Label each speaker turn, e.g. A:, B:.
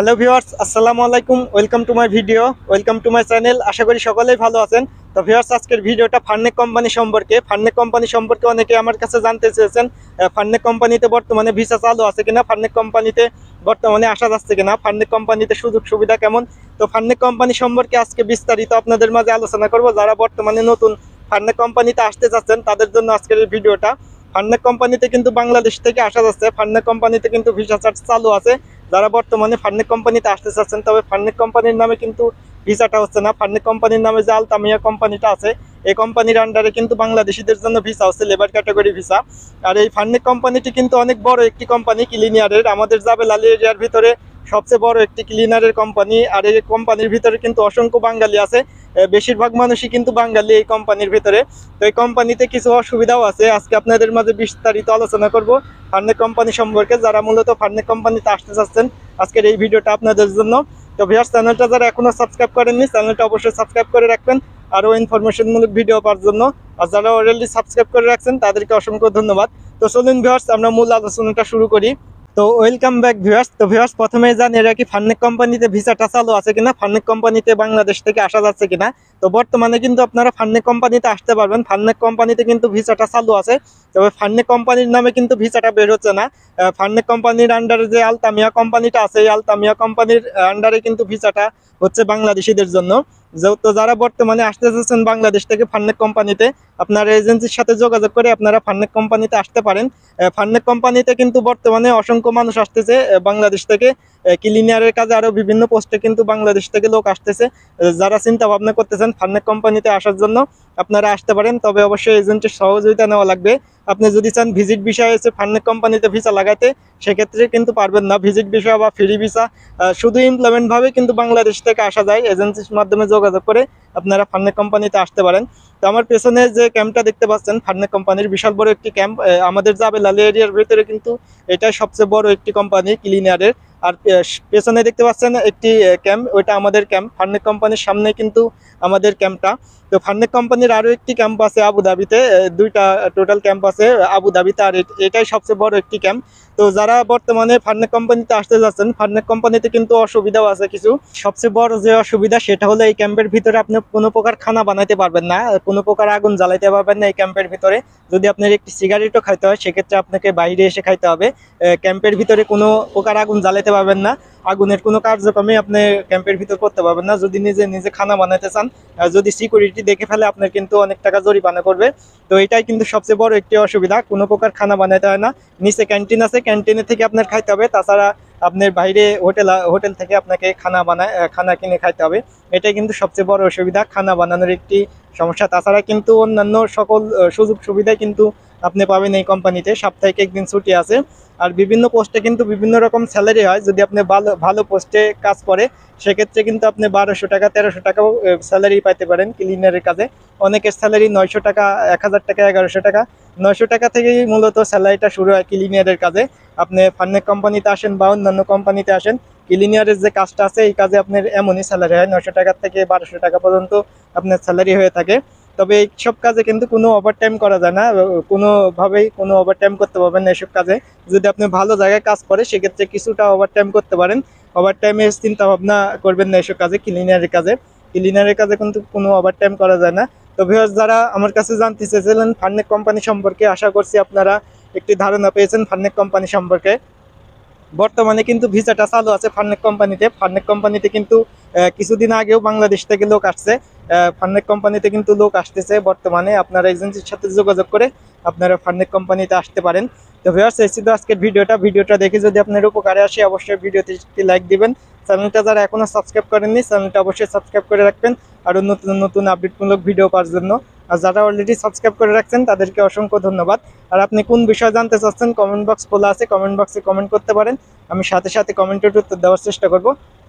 A: Hello viewers আসসালামু আলাইকুম welcome to my video welcome to my channel আশা করি সকলেই ভালো আছেন। তো ভিউয়ার্স আজকের ভিডিওটা ফার্নেক কোম্পানি সম্পর্কে ফার্নেক কোম্পানি সম্পর্কে অনেকে আমার কাছে জানতে চেয়েছেন ফার্নেক কোম্পানিতে বর্তমানে ভিসা চালু আছে কিনা ফার্নেক কোম্পানিতে বর্তমানে আসা যাচ্ছে কিনা ফার্নেক কোম্পানিতে সুযোগ সুবিধা কেমন? তো ফার্নেক কোম্পানি সম্পর্কে আজকে বিস্তারিত আপনাদের মাঝে আলোচনা করব, যারা বর্তমানে নতুন ফার্নেক কোম্পানিতে আসতে যাচ্ছেন, তাদের জন্য আজকের ভিডিওটা ফার্নেক কোম্পানিতে কিন্তু বাংলাদেশ থেকে আসা যাচ্ছে ফার্নেক কোম্পানিতে কিন্তু ভিসা চার্জ চালু আছে। যারা বর্তমানে ফার্নেক কোম্পানিতে আসতে চাচ্ছেন, তবে ফার্নেক কোম্পানির নামে কিন্তু ভিসাটা হচ্ছে না। ফার্নেক কোম্পানির নামে যে আলতামিয়া কোম্পানিটা আছে, এই কোম্পানির আন্ডারে কিন্তু বাংলাদেশিদের জন্য ভিসা হচ্ছে লেবার ক্যাটাগরি ভিসা। আর এই ফার্নেক কোম্পানিটি কিন্তু অনেক বড় একটি কোম্পানি ক্লিনিয়ারের আমাদের জাবেল আলী এরিয়ার ভিতরে সবচেয়ে বড় একটি ক্লিনারের কোম্পানি আর এই কোম্পানির ভিতরে কিন্তু অসংখ্য বাঙালি আছে। বেশিরভাগ মানুষই কিন্তু বাঙালি এই কোম্পানির ভিতরে। তো এই কোম্পানিতে কিছু অসুবিধাও আছে। আজকে আপনাদের মাঝে বিস্তারিত আলোচনা করব ফার্নেক কোম্পানি সম্পর্কে। যারা মূলত ফার্নেক কোম্পানিতে আসতে চাচ্ছেন, আজকের এই ভিডিওটা আপনাদের জন্য। তো ভিয়ার চ্যানেলটা যারা এখনও সাবস্ক্রাইব করেননি চ্যানেলটা অবশ্যই সাবস্ক্রাইব করে রাখবেন আরও ইনফরমেশনমূলক ভিডিও পাওয়ার জন্য। আর যারা অলরেডি সাবস্ক্রাইব করে রাখছেন, তাদেরকে অসংখ্য ধন্যবাদ। তো চলুন ভিউয়ার্স আমরা মূল আলোচনাটা শুরু করি। তো ওয়েলকাম ব্যাক ভিউয়ার্স তো ভিউয়ার্স প্রথমে জানি এরা কি ফার্নেক কোম্পানিতে ভিসাটা চালু আছে কিনা? ফার্নেক কোম্পানিতে বাংলাদেশ থেকে আসা যাচ্ছে কিনা? তো বর্তমানে কিন্তু আপনারা ফার্নেক কোম্পানিতে আসতে পারবেন। ফার্নেক কোম্পানিতে কিন্তু ভিসাটা চালু আছে। তবে ফার্নেক কোম্পানির নামে কিন্তু ভিসাটা বের হচ্ছে না। ফার্নেক কোম্পানির আন্ডারে যে আলতামিয়া কোম্পানিটা আছে, এই আলতামিয়া কোম্পানির আন্ডারে কিন্তু ভিসাটা হচ্ছে বাংলাদেশিদের জন্য। যেহেতু যারা বর্তমানে আসতে চাচ্ছেন বাংলাদেশ থেকে ফার্নেক কোম্পানিতে আপনার এজেন্সির সাথে যোগাযোগ করে আপনারা ফার্নেক কোম্পানিতে আসতে পারেন। ফার্নেক কোম্পানিতে কিন্তু বর্তমানে অসংখ্য মানুষ আসতেছে বাংলাদেশ থেকে। ক্লিনিয়ারের কাজে আরও বিভিন্ন পোস্টে কিন্তু বাংলাদেশ থেকে লোক আসতেছে। যারা চিন্তা ভাবনা করতেছেন ফার্নেক কোম্পানিতে আসার জন্য আপনারা আসতে পারেন, তবে অবশ্যই এজেন্টের সহযোগিতা নেওয়া লাগবে। আপনি যদি চান ভিজিট বিষয়ে এসে ফার্নেক কোম্পানিতে ভিসা লাগাতে, সেক্ষেত্রে কিন্তু পারবেন না। ভিজিট ভিসা বা ফ্রি ভিসা শুধু ইমপ্লয়মেন্ট ভাবে কিন্তু বাংলাদেশ থেকে আসা যায়। এজেন্সির মাধ্যমে যোগাযোগ করে আপনারা ফার্নেক কোম্পানিতে আসতে পারেন। তো আমার পেছনে যে ক্যাম্পটা দেখতে পাচ্ছেন ফার্নেক কোম্পানির বিশাল বড় একটি ক্যাম্প আমাদের যাবে আলী এরিয়ার ভিতরে কিন্তু এটাই সবচেয়ে বড় একটি কোম্পানি ক্লিনিয়ারের আর পেছনে দেখতে পাচ্ছেন একটি ক্যাম্প, ওইটা আমাদের ক্যাম্প, ফার্নেক কোম্পানির সামনে কিন্তু আমাদের ক্যাম্পটা। তো ফার্নেক কোম্পানির আরও একটি ক্যাম্প আছে আবুধাবিতে দুইটা টোটাল ক্যাম্প আছে আবুধাবিতে আর এট- এটাই সবচেয়ে বড় একটি ক্যাম্প। তো যারা বর্তমানে ফার্নেক কোম্পানিতে আসতে যাচ্ছেন, ফার্নেক কোম্পানিতে কিন্তু অসুবিধাও আছে কিছু। সবচেয়ে বড় যে অসুবিধা, সেটা হলো এই ক্যাম্পের ভিতরে আপনি কোনো প্রকার খানা বানাইতে পারবেন না কোনো প্রকার আগুন জ্বালাইতে পারবেন না এই ক্যাম্পের ভিতরে। যদি আপনার একটি সিগারেটও খাইতে হয়, সেক্ষেত্রে আপনাকে বাইরে এসে খাইতে হবে। ক্যাম্পের ভিতরে কোনো প্রকার আগুন জ্বালাইতে পারবেন না। আগুনের কোনো কার্যক্রমে আপনি ক্যাম্পের ভিতর করতে পারবেন না। যদি নিজে নিজে খানা বানাইতে চান যদি সিকিউরিটি দেখে ফেলে, আপনার কিন্তু অনেক টাকা জরিমানা করবে। তো এটাই কিন্তু সবচেয়ে বড় একটি অসুবিধা। কোনো প্রকার খানা বানাইতে হয় না। নিচে ক্যান্টিন আছে ক্যান্টিনে থেকে আপনার খাইতে হবে। তাছাড়া আপনার বাইরে হোটেল হোটেল থেকে আপনাকে খানা বানায় খানা কিনে খাইতে হবে। এটাই কিন্তু সবচেয়ে বড় অসুবিধা। খানা বানানোর একটি সমস্যা। তাছাড়া কিন্তু অন্যান্য সকল সুযোগ সুবিধা কিন্তু আপনি পাবেন এই কোম্পানিতে সাপ্তাহিক একদিন ছুটি আছে। আর বিভিন্ন পোস্টে কিন্তু বিভিন্ন রকম স্যালারি হয়। যদি আপনি ভালো ভালো পোস্টে কাজ করে, সেক্ষেত্রে কিন্তু আপনি বারোশো টাকা, তেরোশো টাকাও স্যালারি পাইতে পারেন ক্লিনারের কাজে। অনেকের স্যালারি নয়শো টাকা, এক হাজার টাকা, এগারোশো টাকা। নয়শো টাকা থেকেই মূলত স্যালারিটা শুরু হয় ক্লিনিয়ারের কাজে। আপনি ফার্নেক কোম্পানিতে আসেন বা অন্যান্য কোম্পানিতে আসেন ক্লিনিয়ারের যে কাজটা আছে, এই কাজে আপনার এমনই স্যালারি হয়। নয়শো টাকা থেকে বারোশো টাকা পর্যন্ত আপনার স্যালারি হয়ে থাকে। তবে এইসব কাজে কিন্তু কোনো ওভারটাইম করা যায় না। কোনোভাবেই কোনো ওভারটাইম করতে পারবেন না এসব কাজে। যদি আপনি ভালো জায়গায় কাজ করে, সেক্ষেত্রে কিছুটা ওভারটাইম করতে পারেন। ওভারটাইমের চিন্তা ভাবনা করবেন না এসব কাজে ক্লিনারের কাজে। ক্লিনারের কাজে কিন্তু কোনো ওভারটাইম করা যায় না। তো যারা আমার কাছে জানতে চেয়েছিলেন ফার্নেক কোম্পানি সম্পর্কে, আশা করছি আপনারা একটি ধারণা পেয়েছেন ফার্নেক কোম্পানি সম্পর্কে। বর্তমানে কিন্তু ভিসাটা চালু আছে ফার্নেক কোম্পানিতে ফার্নেক কোম্পানিতে কিন্তু কিছুদিন আগেও বাংলাদেশ থেকে লোক আসছে। ফার্নেক কোম্পানিতে কিন্তু লোক আসতেছে বর্তমানে। আপনারা এজেন্সির সাথে যোগাযোগ করে আপনারা ফার্নেক কোম্পানিতে আসতে পারেন। তো ভিউয়ার্স, এই ছিল আজকের ভিডিওটা। ভিডিওটা দেখে যদি আপনার উপকারে আসে, অবশ্যই ভিডিওতে একটি লাইক দিবেন। চ্যানেলটা যারা এখনও সাবস্ক্রাইব করেননি চ্যানেলটা অবশ্যই সাবস্ক্রাইব করে রাখবেন আরও নতুন নতুন আপডেটমূলক ভিডিও পাওয়ার জন্য। আর যারা অলরেডি সাবস্ক্রাইব করে রাখছেন, তাদেরকে অসংখ্য ধন্যবাদ। আর আপনি কোন বিষয় জানতে চাচ্ছেন কমেন্ট বক্স খোলা আছে কমেন্ট বক্সে কমেন্ট করতে পারেন। আমি সাথে সাথে কমেন্টের উত্তর দেওয়ার চেষ্টা করব।